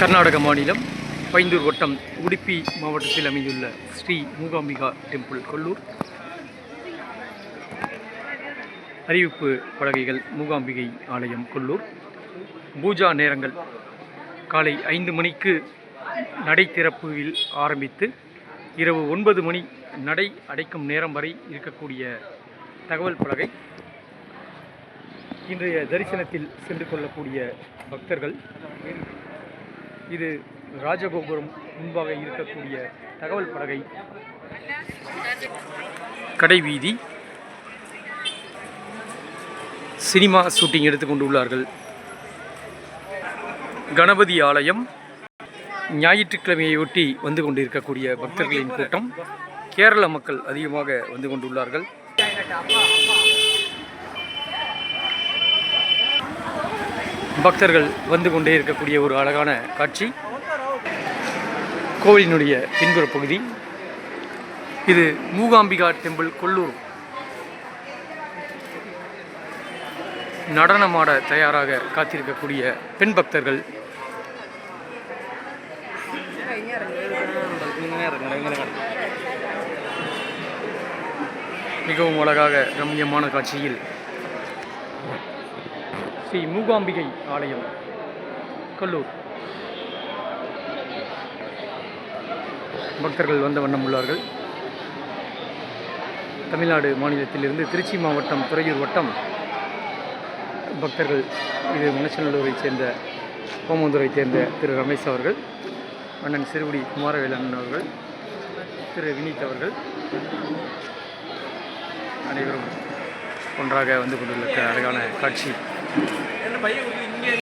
கர்நாடக மாநிலம் பைந்தூர் வட்டம் உடுப்பி மாவட்டத்தில் அமைந்துள்ள ஸ்ரீ மூகாம்பிகா டெம்பிள் கொல்லூர். அறிவிப்பு பலகைகள் மூகாம்பிகை ஆலயம் கொல்லூர். பூஜா நேரங்கள் காலை ஐந்து மணிக்கு நடை திறப்பில் ஆரம்பித்து இரவு ஒன்பது மணி நடை அடைக்கும் நேரம் வரை இருக்கக்கூடிய தகவல் பலகை. இன்றைய தரிசனத்தில் சென்று கொள்ளக்கூடிய பக்தர்கள் இது ராஜகோபுரம் முன்பாக இருக்கக்கூடிய தகவல் பலகை. கடைவீதி சினிமா ஷூட்டிங் எடுத்துக்கொண்டு உள்ளார்கள் கணபதி ஆலயம். ஞாயிற்றுக்கிழமையொட்டி வந்து கொண்டிருக்கக்கூடிய பக்தர்களின் கூட்டம். கேரள மக்கள் அதிகமாக வந்து கொண்டுள்ளார்கள். பக்தர்கள் வந்து கொண்டே இருக்கக்கூடிய ஒரு அழகான காட்சி. கோவிலினுடைய பின்புற பகுதி. இது மூகாம்பிகா டெம்பிள் கொல்லூர். நடனமாட தயாராக காத்திருக்கக்கூடிய பெண் பக்தர்கள். மிகவும் அழகாக ரம்மியமான காட்சியில் ஸ்ரீ மூகாம்பிகை ஆலயம் கல்லூர். பக்தர்கள் வந்த வண்ணம் உள்ளார்கள். தமிழ்நாடு மாநிலத்திலிருந்து திருச்சி மாவட்டம் துறையூர் வட்டம் பக்தர்கள் இது மணச்சநல்லூரைச் சேர்ந்த கோமந்தூரை சேர்ந்த திரு. ரமேஷ் அவர்கள் அண்ணன் சிறுகுடி குமாரவேலன் அவர்கள் திரு. வினீத் அவர்கள் அனைவரும் ஒன்றாக வந்து கொண்டுள்ள அழகான காட்சி. என்ன பையன்